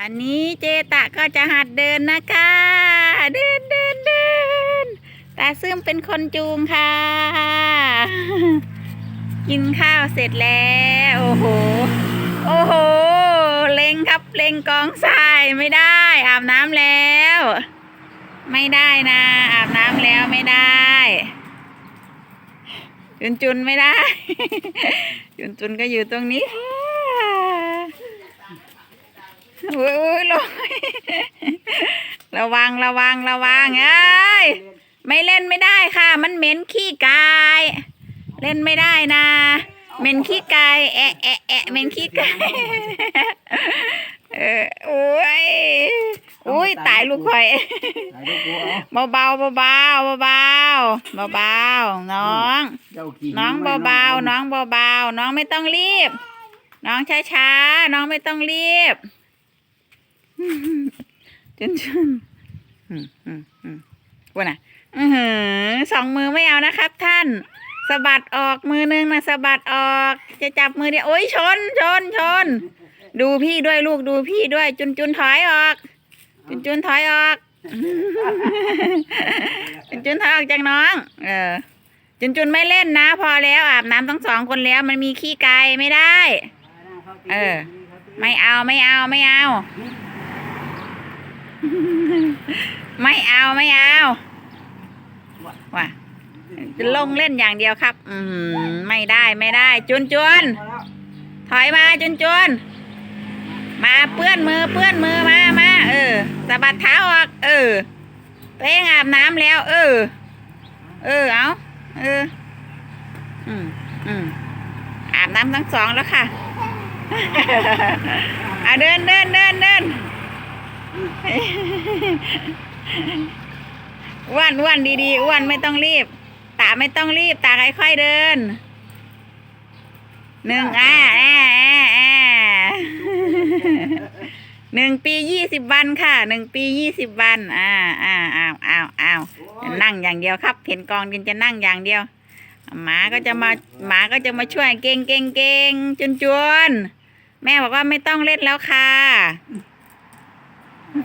วันนี้เจตะก็จะหัดเดินนะคะ เดินเดินเดินตาซึมเป็นคนจูงค่ะ กินข้าวเสร็จแล้ว โอ้โห โอ้โห เล็งครับเล็งกองทรายไม่ได้ อาบน้ำแล้ว ไม่ได้นะ อาบน้ำแล้วไม่ได้ จุนจุนไม่ได้ จุนจุนก็อยู่ตรงนี้ค่ะ โอ้ยลอระวังระวังระวังไอ้ไม่เล่นไม่ได้ค่ะ มันเหม็นขี้กาย เล่นไม่ได้นะเหม็นขี้กายแอะแอะแอะเหม็นขี้กายเออโอ้ยโอ้ยตายลูกคอยเบาเบาเบาเบาเบาน้อง น้องเบาเบาน้องเบาเบาน้องไม่ต้องรีบ น้องช้าช้าน้องไม่ต้องรีบ จุนจุนอืมอืมอืมว่าน่ะอือสองมือไม่เอานะครับ ท่านสะบัดออกมือนึงนะสะบัดออก จะจับมือเดียวโอ้ยชนชนชน ดูพี่ด้วยลูกดูพี่ด้วย จุนจุนถอยออก จุนจุนถอยออก จุนจุนถอยออกจากน้อง เออ จุนจุนไม่เล่นนะ พอแล้วอาบน้ำทั้งสองคนแล้ว มันมีขี้ไก่ไม่ได้ เออ ไม่เอาไม่เอาไม่เอา ไม่เอาไม่เอาว่ะจะลงเล่นอย่างเดียวครับ อืมไม่ได้ไม่ได้ จุนจุนถอยมาจุนจุนมาเปื้อนมือเปื้อนมือมามาเออสะบัดเท้าออก เออตัวเองอาบน้ำแล้ว เออ เออเอาเออ อืมอืมอาบน้ำทั้งสองแล้วค่ะอะเดินเดินเดินเดิน อ้วนอ้วนดีๆอ้วนไม่ต้องรีบ ตาไม่ต้องรีบ ตาค่อยๆเดินหนึ่งอ่าอ่าอ่าอ่หนึ่งปียี่สิบวันค่ะหนึ่งปียี่สิบวันอ่าอ่าอ้าวอ้าวอ้าวนั่งอย่างเดียวครับ เห็นกองกินจะนั่งอย่างเดียว หมาก็จะมาหมาก็จะมาช่วยเก่งเก่งเก่งจุนจวนแม่บอกว่าไม่ต้องเล่นแล้วค่ะ นั่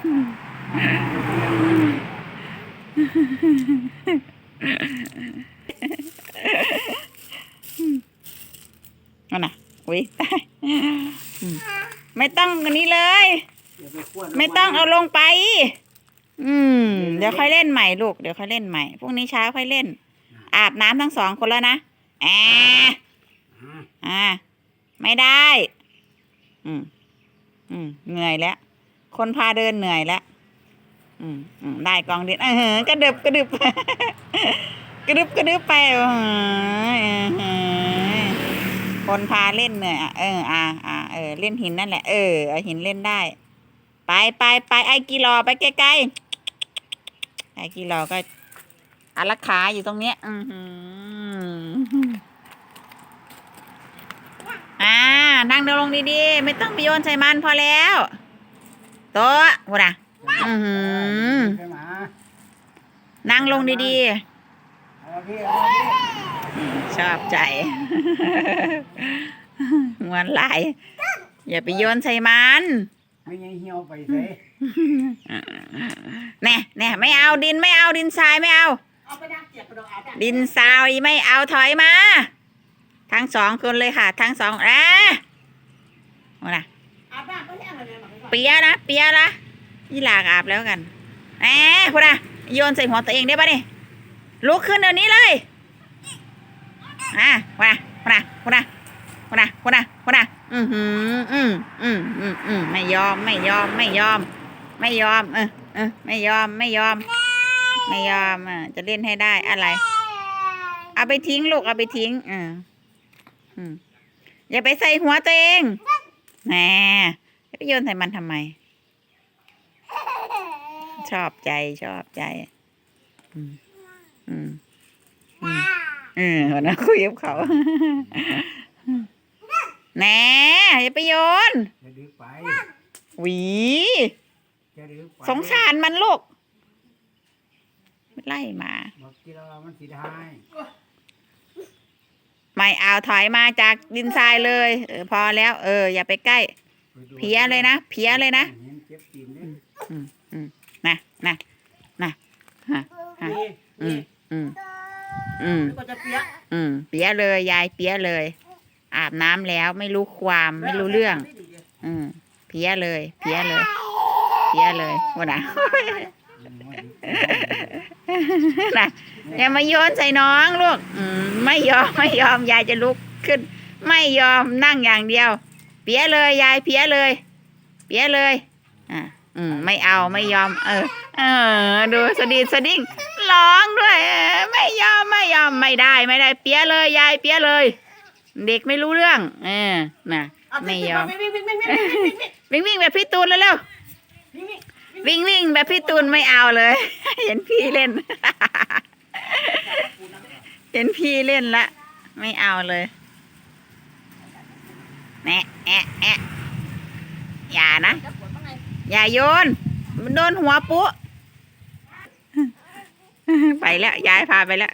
นน่ะอุ้ยตายไม่ต้องอันนี้เลย ไม่ต้องเอาลงไป อืม เดี๋ยวค่อยเล่นใหม่ลูก เดี๋ยวค่อยเล่นใหม่ พรุ่งนี้เช้าค่อยเล่น อาบน้ำทั้งสองคนแล้วนะแอะอ่าอ่า ไม่ได้ อืม อืม เหนื่อยแล้ว คนพาเดินเหนื่อยแล้วอืมอืมได้กองดินเออกระดึบกระดึบกระดึบกระดึบไปคนพาเล่นเหนื่อยเอออ่าอ่าเออเล่นหินนั่นแหละเออเอาหินเล่นได้ ไปไปไปไอ้กีรอไปใกล้ๆไอ้กีรอก็อารักขาอยู่ตรงเนี้ย อือหืออ่านั่งเดินลงดีๆ ไม่ต้องไปโยนใส่มันพอแล้ว โต๊ะพูดอะอือหือไปหมานั่งลงดีเอาพี่เอาพี่ๆ ชอบใจเหมือนไหลาย อย่าไปโยนใส่มัน ไม่ยังเหี่ยวไปใส่แน่แน่ไม่เอาดินไม่เอาดินทรายไม่เอา เอาไปดักเจ็บไปดอกอาบดินทรายไม่เอาถอยมา ทั้งสองคนเลยค่ะ ทั้งสองอะเอานะ เปียนะเปียนะยี่หลากอาบแล้วกันแหมพูดนะโยนใส่หัวตัวเองได้ปะนี่ลุกขึ้นเดี๋ยวนี้เลยอะพูดนะพูดนะพูดนะพูดนะพูดนะพูดนะอืมอืมอืมอืมอืมอืมไม่ยอมไม่ยอมไม่ยอม ไม่ยอม เออเออไม่ยอมไม่ยอม ไม่ยอมอะจะเล่นให้ได้อะไร เอาไปทิ้งลูกเอาไปทิ้งเอออืมอย่าไปใส่หัวตัวเองแหม ไปโยนใส่มันทำไม ชอบใจชอบใจ อืม อืม อืมเออวันนั้นคุยกับเขาแหน่อย่าไปโยนจะดื้อไปหวีจะดื้อไปสงสารมันลูกไล่หมาบอกกินแล้วมันสิได้ไม่เอาถอยมาจากดินทรายเลย เออพอแล้ว เออ อย่าไปใกล้ไปดู เพี้ยเลยนะเพี้ยเลยนะห็เจ็บตีนเลยอืมอืมนะนะนะฮะนี่อืนี่มอืมอืมแล้วก็จะเปียกอืมเปียเลยยายเปียเลย อาบน้ำแล้วไม่รู้ความไม่รู้เรื่อง อืมเพี้ยเลย เพี้ยเลยเพี้ยเลยวันน่ะน่ะอย่ามาโยนใส่น้องลูก อืมไม่ยอมไม่ยอมยายจะลุกขึ้น ไม่ยอมนั่งอย่างเดียว เปียเลยยายเปียเลย เปียเลยอะอืมไม่เอาไม่ยอม เออ เออ ดูสะดิดสะดิ้งร้องด้วยเออไม่ยอมไม่ยอมไม่ได้ไม่ได้ เปียเลยยายเปียเลย เด็กไม่รู้เรื่อง เออน่ะไม่ยอมวิ่งวิ่งวิ่งวิ่งวิ่งวิ่งวิ่งวิ่งวิ่งแบบพี่ตูนเร็ววิ่งวิ่งๆวิ่งวิ่งแบบพี่ตูนไม่เอาเลย เห็นพี่เล่น เห็นพี่เล่นละ ไม่เอาเลย แอะแอะแอะอย่านะจะปวดบ้างไงอย่าโยน มันโดนหัวปุ๊ไปแล้ว ยายพาไปแล้ว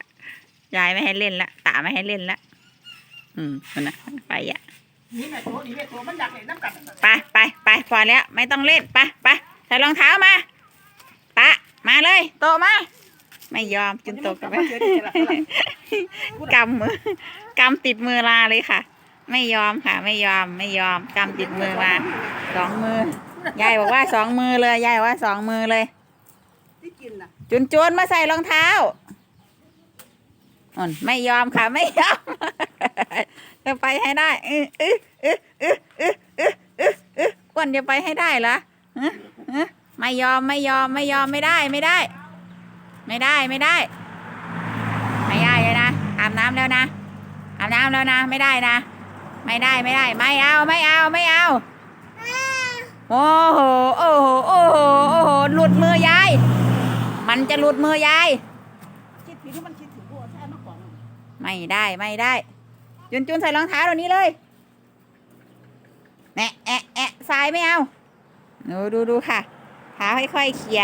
ยายไม่ให้เล่นละตาไม่ให้เล่นละอืมนั่นนะไปอะนี่แม่โตนี่แม่โตมันอยากเห็นน้ำกัดไปไปไปพอแล้ว ไม่ต้องเล่นไปไปใส่รองเท้ามาตะมาเลย โตมา ไม่ยอมจุนโตกับแม่กำมือกำติดมือลาเลยค่ะ ไม่ยอมค่ะ ไม่ยอมไม่ยอมกำติดมือมาสองมือยายบอกว่าสองมือเลยยายบอกว่าสองมือเลยที่กินน่ะจุนจวนมาใส่รองเท้าอ่อนไม่ยอมค่ะไม่ยอมจะไปให้ได้เออเออเออเออเออเออเออเอออ้วนจะไปให้ได้เหรอเออเออไม่ยอมไม่ยอมไม่ยอมไม่ได้ไม่ได้ ไม่ได้ไม่ได้ ไม่ได้เลยนะอาบน้ำแล้วนะอาบน้ำแล้วนะ ไม่ได้นะ ไม่ได้ไม่ได้ไม่เอาไม่เอาไม่เอาโอ้โหโอ้โหโอ้โหโอ้โหหลุดมือยาย มันจะหลุดมือยายคิดผิดที่มันคิดถึงกูแท้มากกว่าไม่ได้ไม่ได้ จุนจุนใส่รองเท้าเดี๋ยวนี้เลยแอะแอะแอะทรายไม่เอาดูดูดูค่ะเท้าค่อยๆเขี่ย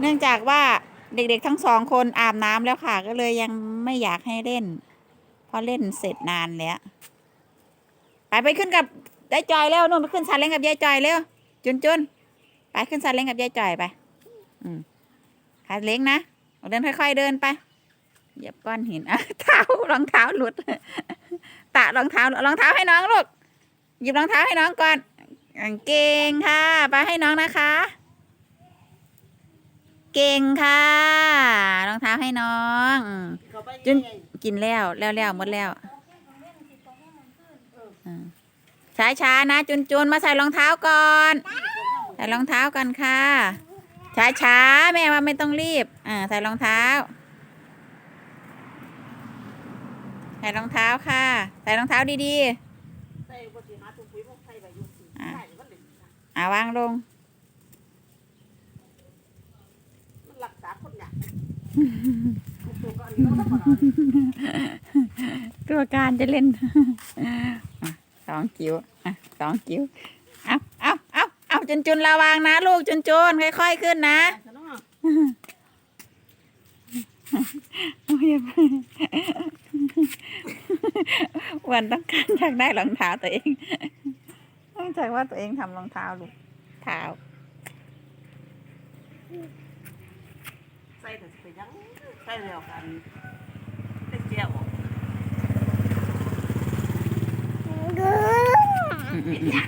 เนื่องจากว่าเด็กๆทั้งสองคนอาบน้ำแล้วค่ะ ก็เลยยังไม่อยากให้เล่นเพราะเล่นเสร็จนานแล้ว ไปไปขึ้นกับยายจอยเร็วนู่นไปขึ้นซาเล้งกับยายจอยเร็วจุนจุนไปขึ้นซาเล้งกับยายจอยไป อืมซาเล้งนะเดินค่อย ๆ เดินไปเหยียบก้อนหินอะเท้ารองเท้าหลุด ตะรองเท้ารองเท้าให้น้องลูกหยิบรองเท้าให้น้องก่อนอเก่งค่ะ ไปให้น้องนะคะ เก่งค่ะรองเท้าให้น้องอืมเขาไปจุนกินแล้วแล้วแล้วหมดแล้วช้าช้าๆนะ จุนจุนมาใส่รองเท้าก่อนใส่รองเท้าก่อนค่ะช้าช้าๆแม่ว่าไม่ต้องรีบ อ่าใส่รองเท้าใส่รองเท้าค่ะ ใส่รองเท้าดีใส่บทสีหาตุ้มปุ๋ยพวกไทยไปอยู่ใช่มันเหลือๆอ่าวางลง มันรักษาคนอยาก ตัวการจะเล่นสองกิ้วอะสองกิ้วเอาเอาเอาเอาจุนจุนระวังนะ ลูกจุนจุนค่อยๆขึ้นนะวันต้องการอยากได้รองเท้าตัวเองตั้งใจว่าตัวเองทำรองเท้าลูกเท้า ใส่แต่ไปยังใส่แล้วกันได้เจียวอืม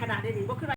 ขนาดนี้ดีว่าขึ้น